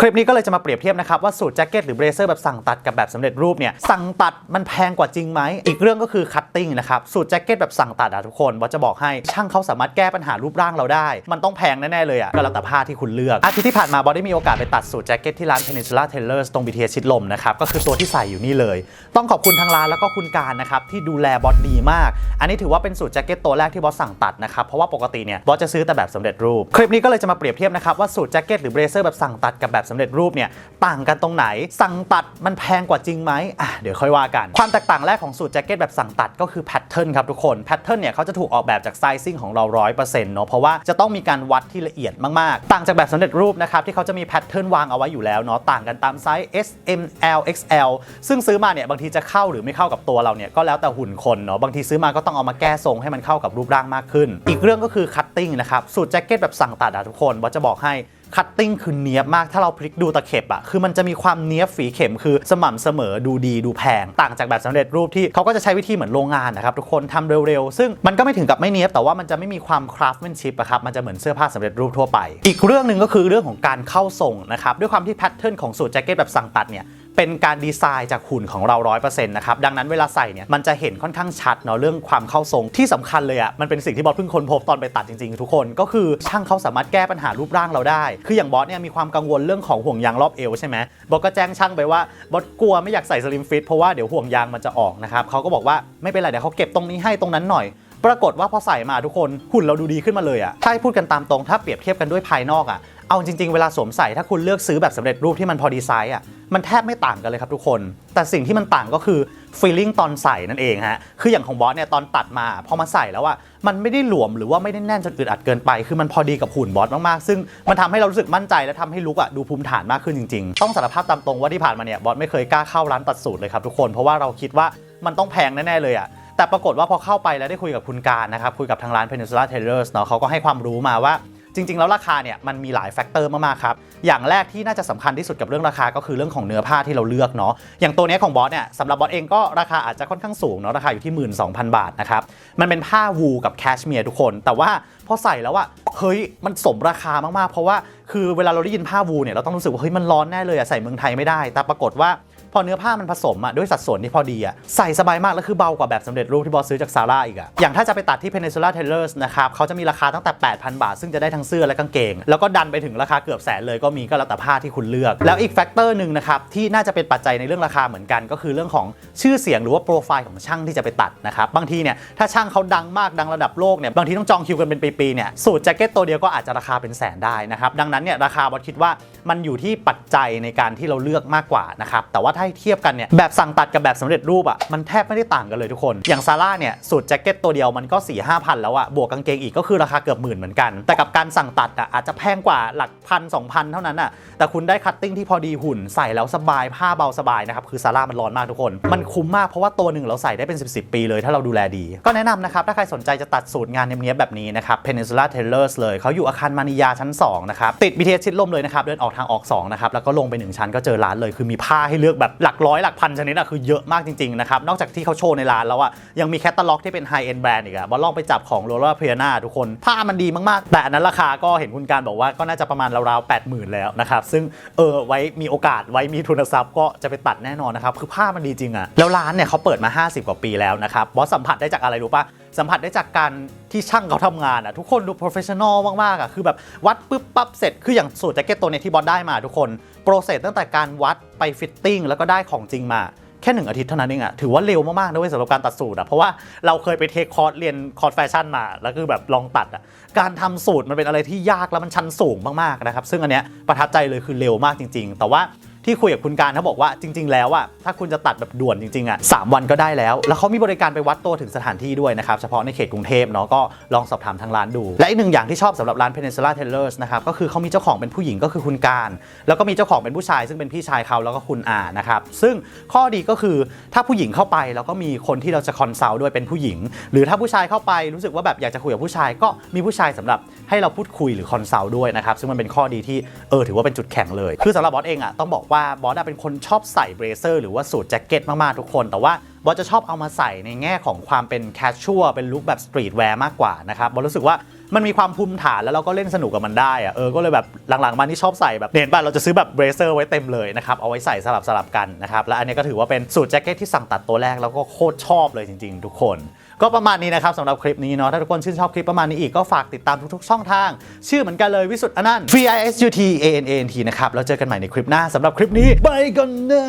คลิปนี้ก็เลยจะมาเปรียบเทียบนะครับ ว่าสูตรแจ็คเก็ตหรือเบรเซอร์แบบสั่งตัดกับแบบสำเร็จรูปเนี่ยสั่งตัดมันแพงกว่าจริงไหม อีกเรื่องก็คือคัตติ้งนะครับ สูตรแจ็คเก็ตแบบสั่งตัดอะทุกคนบอสจะบอกให้ช่างเขาสามารถแก้ปัญหารูปร่างเราได้ มันต้องแพงแน่ ๆ เลยอะก็แล้วแต่ผ้าที่คุณเลือก อาทิตย์ที่ผ่านมาบอสได้มีโอกาสไปตัดสูตรแจ็คเก็ตที่ร้าน Peninsula Tailors ตรง BTS ชิดลมนะครับก็คือตัวที่ใส่อยู่นี่เลย ต้องขอบคุณทางร้านแล้วก็คุณการนะครับที่ดูแลบอสดีมาก อันนี้ถือว่าเป็นสูตรแจ็คเก็ตตัวแรกที่บอสสั่งตัดนะครับเพราะว่าปกติเนี่ยบอสจะซื้อแต่แบบสำเร็จรูปคลิปนี้ก็เลยจะมาเปรียบเทียบนะครับว่าสูตรแจ็คเก็ตหรือเบรเซอร์แบบสั่งตัดกับแบบสำเร็จรูปเนี่ยต่างกันตรงไหน สั่งตัดมันแพงกว่าจริงไหมอะเดี๋ยวค่อยว่ากัน ความแตกต่างแรกของสูตรแจ็คเก็ตแบบสั่งตัดก็คือแพทเทิร์นครับทุกคนแพทเทิร์นเนี่ยเขาจะถูกออกแบบจากไซซิ่งของเรา100%เปอร์เซ็นต์เนาะเพราะว่าจะต้องมีการวัดที่ละเอียดมากๆ ต่างจากแบบสำเร็จรูปนะครับที่เขาจะมีแพทเทิร์นวางเอาไว้อยู่แล้วเนาะต่างกันตามไซส์ S M L X L ซึ่งซื้อมาเนี่ยบางทีจะเข้าหรือไม่เข้ากับตัวเราเนี่ยก็แล้วแต่หุ่นคนเนาะบางทีซื้อมาก็ต้องเอามาแก้ทรงให้มันเข้ากับรูปร่างมากขึ้น อีกเรื่องก็คือคัตติ้งนะครับสูตรแจ็คเก็ตแบบสั่งตัดอะทุกคนบอสจะบอกให้ คัตติ้งคือเนี้ยบมากถ้าเราพลิกดูตะเข็บอะคือมันจะมีความเนี้ยบฝีเข็มคือสม่ำเสมอดูดีดูแพง ต่างจากแบบสำเร็จรูปที่เขาก็จะใช้วิธีเหมือนโรงงานนะครับทุกคนทำเร็วๆ ซึ่งมันก็ไม่ถึงกับไม่เนี้ยบแต่ว่ามันจะไม่มีความคราฟต์แมนชิพอะครับมันจะเหมือนเสื้อผ้าสำเร็จรูปทั่วไป อีกเรื่องหนึ่งก็คือเรื่องของการเข้าทรงนะครับด้วยความที่แพทเทิร์นของสูตรแจ็คเก็ตแบบสั่งตัดเนี่ย เป็นการดีไซน์จากหุ่นของเรา 100%นะครับ ดังนั้นเวลาใส่เนี่ยมันจะเห็นค่อนข้างชัดเนาะเรื่องความเข้าทรงที่สำคัญเลยอะ่ะมันเป็นสิ่งที่บอสเพิ่งค้นพบตอนไปตัดจริงๆ ทุกคนก็คือช่างเขาสามารถแก้ปัญหารูปร่างเราได้ คืออย่างบอสเนี่ยมีความกังวลเรื่องของห่วงยางรอบเอวใช่ไหมบอสก็แจ้งช่างไปว่าบอสกลัวไม่อยากใส่สลิมฟิตเพราะว่าเดี๋ยวห่วงยางมันจะออกนะครับเขาก็บอกว่าไม่เป็นไรเดี๋ยวเขาเก็บตรงนี้ให้ตรงนั้นหน่อยปรากฏว่าพอใส่มาทุกคนหุ่นเราดูดีขึ้นมาเลยอะถ้าให้พูดกันตามตรงถ้าเปรียบเทียบกันด้วยภายนอกอะ เอาจริงๆ เวลาสวมใส่ถ้าคุณเลือกซื้อแบบสำเร็จรูปที่มันพอดีไซน์อะมันแทบไม่ต่างกันเลยครับทุกคน แต่สิ่งที่มันต่างก็คือฟีลลิ่งตอนใส่นั่นเองฮะคืออย่างของบอสเนี่ยตอนตัดมาพอมาใส่แล้วอะมันไม่ได้หลวมหรือว่าไม่ได้แน่นจนอึดอัดเกินไป คือมันพอดีกับหุ่นบอสมากๆ ซึ่งมันทำให้เรารู้สึกมั่นใจและทำให้ลุกอะดูภูมิฐานมากขึ้นจริงๆ ต้องสารภาพตามตรงว่าที่ผ่านมาเนี่ยบอสไม่เคยกล้าเข้าร้านตัดสูตรเลยครับทุกคนเพราะว่าเราคิดว่ามันต้องแพงแน่ๆเลยอะแต่ปรากฏว่าพอเข้าไปแล้วได้คุยกับคุณการนะครับคุยกับทางร้าน Peninsula Tailors เนาะเขาก็ให้ความรู้มาว่า จริง ๆ แล้วราคาเนี่ยมันมีหลายแฟกเตอร์มากๆครับ อย่างแรกที่น่าจะสำคัญที่สุดกับเรื่องราคาก็คือเรื่องของเนื้อผ้าที่เราเลือกเนาะ อย่างตัวนี้ของบอสเนี่ยสำหรับบอสเองก็ราคาอาจจะค่อนข้างสูงเนาะราคาอยู่ที่ 12,000 บาทนะครับ มันเป็นผ้าวูลกับแคชเมียร์ทุกคน แต่ว่าพอใส่แล้วอะเฮ้ยมันสมราคามากๆ เพราะว่าคือเวลาเราได้ยินผ้าวูลเนี่ยเราต้องรู้สึกว่าเฮ้ยมันร้อนแน่เลยอะใส่เมืองไทยไม่ได้ แต่ปรากฏว่า พอเนื้อผ้ามันผสมอะด้วยสัดส่วนที่พอดีอะใส่สบายมากแล้วคือเบากว่าแบบสำเร็จรูปที่บอสซื้อจากซาร่าอีกอะอย่างถ้าจะไปตัดที่ Peninsula Tailors นะครับเขาจะมีราคาตั้งแต่ 8,000 บาท ซึ่งจะได้ทั้งเสื้อและกางเกง แล้วก็ดันไปถึงราคาเกือบแสนเลยก็มีก็แล้วแต่ผ้าที่คุณเลือก แล้วอีกแฟกเตอร์หนึ่งนะครับที่น่าจะเป็นปัจจัยในเรื่องราคาเหมือนกัน ก็คือเรื่องของชื่อเสียงหรือว่าโปรไฟล์ของช่างที่จะไปตัดนะครับบางทีเนี่ยถ้าช่างเขาดังมากดังระดับโลกเนี่ยบางทีต้องจองคิวกันเป็นปีๆเนี่ยสูตรแจ็คเก็ตตัวเดียวก็อาจจะราคาเป็นแสนได้นะครับดังนั้นเนี่ยราคาบอสคิดว่ามันอยู่ที่ปัจจัยในการที่เราเลือกมากกว่านะครับแต่ว่าถ้าให้เทียบกันเนี่ยแบบสั่งตัดกับแบบสำเร็จรูปอะมันแทบไม่ได้ต่างกันเลยทุกคน อย่างซาร่าเนี่ยสูตรแจ็คเก็ตตัวเดียวมันก็4ี่ห้าพันแล้วอะบวกกางเกงอีกก็คือราคาเกือบหมื่นเหมือนกัน แต่กับการสั่งตัดอะอาจจะแพงกว่าหลักพันสองพันเท่านั้นอะแต่คุณได้คัตติ้งที่พอดีหุ่นใส่แล้วสบายผ้าเบาสบายนะครับคือซาร่ามันร้อนมากทุกคน มันคุ้มมากเพราะว่าตัวหนึ่งเราใส่ได้เป็น 10บสปีเลยถ้าเราดูแลดี ก็แนะนำนะครับถ้าใครสนใจจะตัดสูตรงานเนี้ยแบบนี้นะครับ Peninsula Tailors เลยเขาอยู่อาคารมานิยาชั้นสองนะครับติด BTS ชิดลมเลยนะครับเดินออกทางออกสองนะครับแล้วก็ลงไปหนึ่งชั้นก็เจอร้านเลยคือมีผ้าให้เลือกแบบหลักร้อยหลักพันชนิดอะคือเยอะมากจริงๆนะครับนอกจากที่เขาโชว์ในร้านแล้วอะยังมีแคตตาล็อกที่เป็นไฮเอ็นแบรนด์อีกอะบอลลองไปจับของโรล l าเพียนาทุกคนผ้ามันดีมากๆ แต่อันนั้นราคาก็เห็นคุณการบอกว่าก็น่าจะประมาณราวๆ8 0,000แล้วนะครับซึ่งเออไว้มีโอกาสไว้มีทุนทรัพย์ก็จะไปตัดแน่นอนนะครับคือผ้ามันดีจริงอะแล้วร้านเนี่ยเขาเปิดมา 50 กว่าปีแล้วนะครับบอสสัมผัสได้จากอะไรรู้ปะ สัมผัสได้จากการที่ช่างเขาทำงานอะทุกคนดู professional มากๆอะคือแบบวัดปุ๊บปั๊บเสร็จคืออย่างสูตรแจ็คเก็ตตัวเนี้ยที่บอสได้มาทุกคนโปรเซสตั้งแต่การวัดไปฟิตติ้งแล้วก็ได้ของจริงมาแค่หนึ่งอาทิตย์เท่านั้นเองอะถือว่าเร็วมากๆนะเว้ยสำหรับการตัดสูตรอะเพราะว่าเราเคยไปเทคคอร์สเรียนคอร์สแฟชั่นมา แล้วคือแบบลองตัดอะการทำสูตรมันเป็นอะไรที่ยากแล้วมันชันสูงมากๆนะครับซึ่งอันเนี้ยประทับใจเลยคือเร็วมากจริง ๆ แต่ว่า ที่คุยกับคุณการเขาบอกว่าจริง ๆ แล้วอะถ้าคุณจะตัดแบบด่วนจริงๆอะสามวันก็ได้แล้ว แล้วเขามีบริการไปวัดตัวถึงสถานที่ด้วยนะครับ เฉพาะในเขตกรุงเทพเนาะก็ลองสอบถามทางร้านดู และอีกหนึ่งอย่างที่ชอบสำหรับร้าน Peninsula Tailors นะครับก็คือเขามีเจ้าของเป็นผู้หญิงก็คือคุณการ แล้วก็มีเจ้าของเป็นผู้ชาย ซึ่งเป็นพี่ชายเขาแล้วก็คุณอานะครับซึ่งข้อดีก็คือถ้าผู้หญิงเข้าไปแล้วก็มีคนที่เราจะคอนซัลท์ด้วยเป็นผู้หญิง หรือถ้าผู้ชายเข้าไปรู้สึกว่าแบบอยากจะคุยกับผู้ชาย ก็มีผู้ชายสำหรับให้เราพูดคุยหรือคอนซัลท์ด้วยนะครับซึ่งมันเป็นข้อดีที่เออถือว่าเป็นจุดแข็งเลย คือสำหรับบอสเองอะต้องบอกว่าบอสเป็นคนชอบใส่เบรเซอร์หรือว่าสูทแจ็คเก็ตมาก ๆ ทุกคน แต่ว่าบอสจะชอบเอามาใส่ในแง่ของความเป็นแคชชัวเป็นลุคแบบสตรีทแวร์มากกว่านะครับบอสรู้สึกว่า มันมีความภูมิฐานแล้วเราก็เล่นสนุกกับมันได้อะเออก็เลยแบบหลังๆมาที่ชอบใส่แบบเห็นป่ะเราจะซื้อแบบเบรเซอร์ไว้เต็มเลยนะครับเอาไว้ใส่สลับสลับกันนะครับและอันนี้ก็ถือว่าเป็นสูตรแจ็คเก็ตที่สั่งตัดตัวแรกแล้วก็โคตรชอบเลยจริง ๆ ทุกคน ก็ประมาณนี้นะครับสำหรับคลิปนี้เนาะถ้าทุกคนชื่นชอบคลิปประมาณนี้อีกก็ฝากติดตามทุกๆ ช่องทาง ชื่อเหมือนกันเลยวิสุทธ์อนันต์ V I S U T A N A N T นะครับแล้วเจอกันใหม่ในคลิปหน้าสำหรับคลิปนี้ไปกันนะ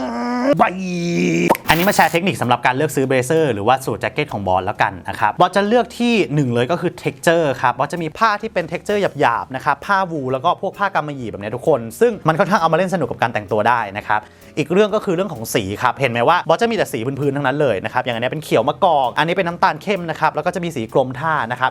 บาย อันนี้มาแชร์เทคนิคสำหรับการเลือกซื้อเบรเซอร์หรือว่าสูตรแจ็คเก็ตของบอลแล้วกันนะครับบอลจะเลือกที่หนึ่งเลยก็คือ texture ครับบอลจะมีผ้าที่เป็น texture หยาบๆนะครับผ้าวูลแล้วก็พวกผ้ากำมะหยี่แบบนี้ทุกคน ซึ่งมันค่อนข้างเอามาเล่นสนุกกับการแต่งตัวได้นะครับอีกเรื่องก็คือเรื่องของสีครับเห็นไหมว่าบอสจะมีแต่สีพื้นๆทั้งนั้นเลยนะครับอย่างอันนี้เป็นเขียวมะกอกอันนี้เป็นน้ำตาลเข้มนะครับแล้วก็จะมีสีกรมท่านะครับ